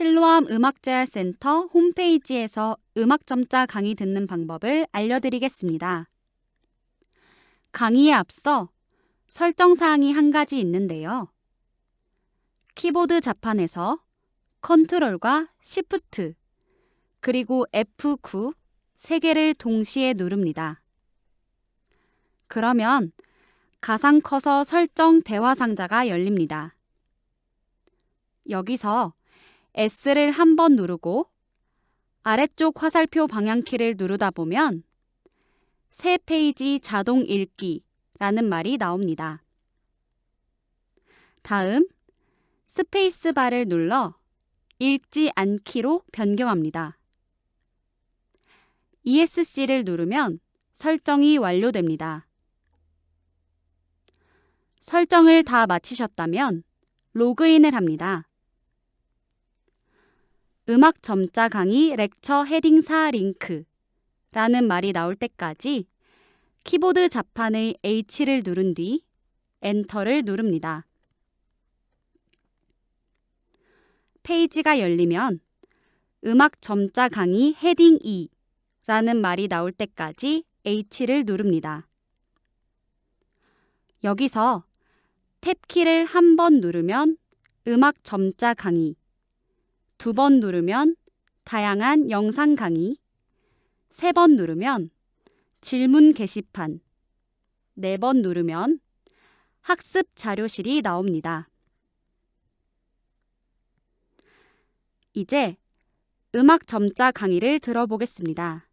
실로암 음악재활센터 홈페이지에서 음악 점자 강의 듣는 방법을 알려드리겠습니다. 강의에 앞서 설정 사항이 한 가지 있는데요. 키보드 자판에서 컨트롤과 시프트 그리고 F9 세 개를 동시에 누릅니다. 그러면 가상 커서 설정 대화 상자가 열립니다. 여기서 S를 한 번 누르고 아래쪽 화살표 방향키를 누르다 보면 새 페이지 자동 읽기라는 말이 나옵니다. 다음 스페이스 바를 눌러 읽지 않기로 변경합니다. ESC를 누르면 설정이 완료됩니다. 설정을 다 마치셨다면 로그인을 합니다. 음악 점자 강의 렉처 헤딩사 링크 라는 말이 나올 때까지 키보드 자판의 H를 누른 뒤 엔터를 누릅니다. 페이지가 열리면 음악 점자 강의 헤딩 2 라는 말이 나올 때까지 H를 누릅니다. 여기서 탭키를 한 번 누르면 음악 점자 강의, 두 번 누르면 다양한 영상 강의, 세 번 누르면 질문 게시판, 네 번 누르면 학습 자료실이 나옵니다. 이제 음악 점자 강의를 들어보겠습니다.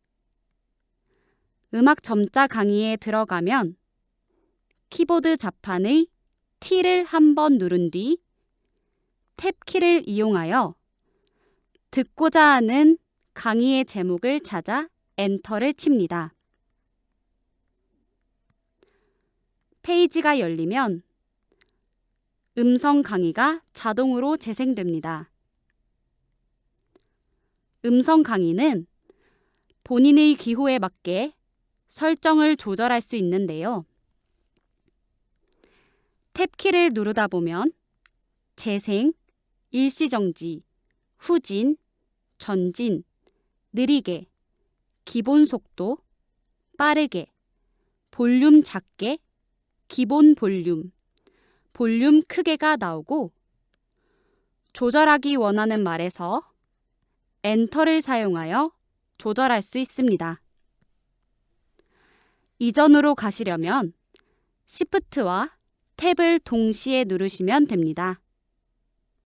음악 점자 강의에 들어가면 키보드 자판의 T를 한 번 누른 뒤 탭키를 이용하여 듣고자 하는 강의의 제목을 찾아 엔터를 칩니다. 페이지가 열리면 음성 강의가 자동으로 재생됩니다. 음성 강의는 본인의 기호에 맞게 설정을 조절할 수 있는데요. 탭키를 누르다 보면 재생, 일시정지, 후진, 전진, 느리게, 기본 속도, 빠르게, 볼륨 작게, 기본 볼륨, 볼륨 크게가 나오고 조절하기 원하는 말에서 엔터를 사용하여 조절할 수 있습니다. 이전으로 가시려면 시프트와 탭을 동시에 누르시면 됩니다.